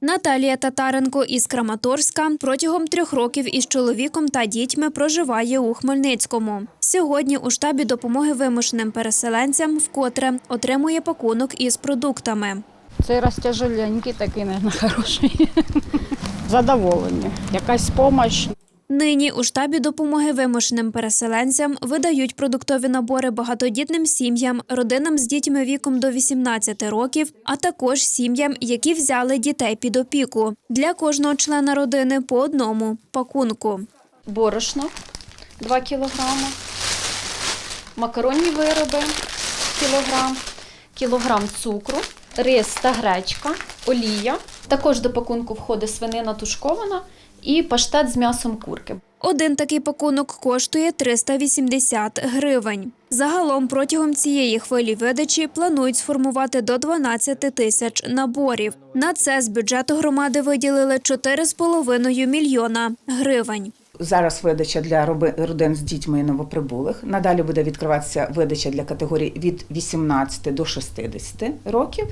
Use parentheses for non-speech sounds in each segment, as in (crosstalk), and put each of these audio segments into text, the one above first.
Наталія Татаренко із Краматорська протягом трьох років із чоловіком та дітьми проживає у Хмельницькому. Сьогодні у штабі допомоги вимушеним переселенцям вкотре отримує пакунок із продуктами. Цей раз тяжеленький, такий, мабуть, хороший. (laughs) Задоволення. Якась допомога. Нині у штабі допомоги вимушеним переселенцям видають продуктові набори багатодітним сім'ям, родинам з дітьми віком до 18 років, а також сім'ям, які взяли дітей під опіку. Для кожного члена родини по одному пакунку. борошно 2 кг, макаронні вироби кілограм, кілограм цукру, рис та гречка, олія. Також до пакунку входить свинина тушкована і паштет з м'ясом курки. Один такий пакунок коштує 380 гривень. Загалом протягом цієї хвилі видачі планують сформувати до 12 тисяч наборів. На це з бюджету громади виділили 4,5 мільйона гривень. Зараз видача для роби- родин з дітьми і новоприбулих. Надалі буде відкриватися видача для категорій від 18 до 60 років.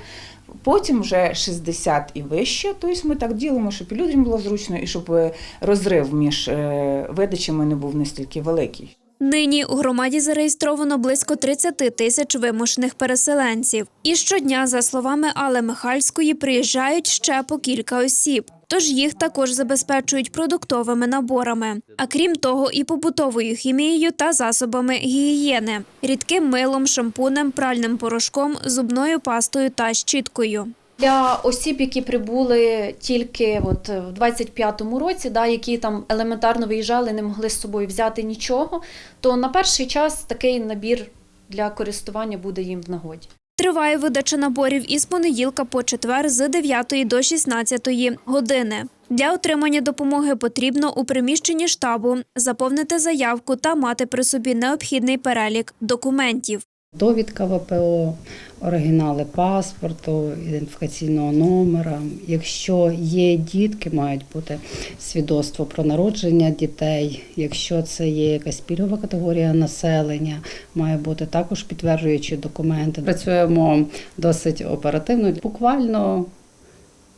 Потім вже 60 і вище. Тобто ми так ділимо, щоб і людям було зручно, і щоб е, розрив між е, видачами не був настільки великий. Нині у громаді зареєстровано близько 30 тисяч вимушених переселенців. І щодня, за словами Алли Михальської, приїжджають ще по кілька осіб. Тож їх також забезпечують продуктовими наборами, а крім того, і побутовою хімією та засобами гігієни, рідким милом, шампунем, пральним порошком, зубною пастою та щіткою. Для осіб, які прибули тільки от в 25-му році, да, які там елементарно виїжджали, не могли з собою взяти нічого, то на перший час такий набір для користування буде їм в нагоді. Триває видача наборів із понеділка по четвер з 9 до 16 години. Для отримання допомоги потрібно у приміщенні штабу заповнити заявку та мати при собі необхідний перелік документів. Довідка ВПО, оригінали паспорту, ідентифікаційного номера. Якщо є дітки, мають бути свідоцтво про народження дітей. Якщо це є якась пільгова категорія населення, має бути також підтверджуючі документи. Працюємо досить оперативно, буквально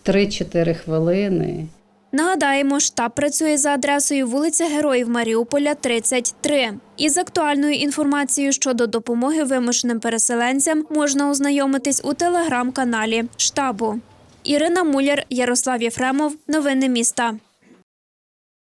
3-4 хвилини. Нагадаємо, штаб працює за адресою вулиця Героїв Маріуполя, 33. Із актуальною інформацією щодо допомоги вимушеним переселенцям можна ознайомитись у телеграм-каналі штабу. Ірина Муляр, Ярослав Єфремов. Новини міста.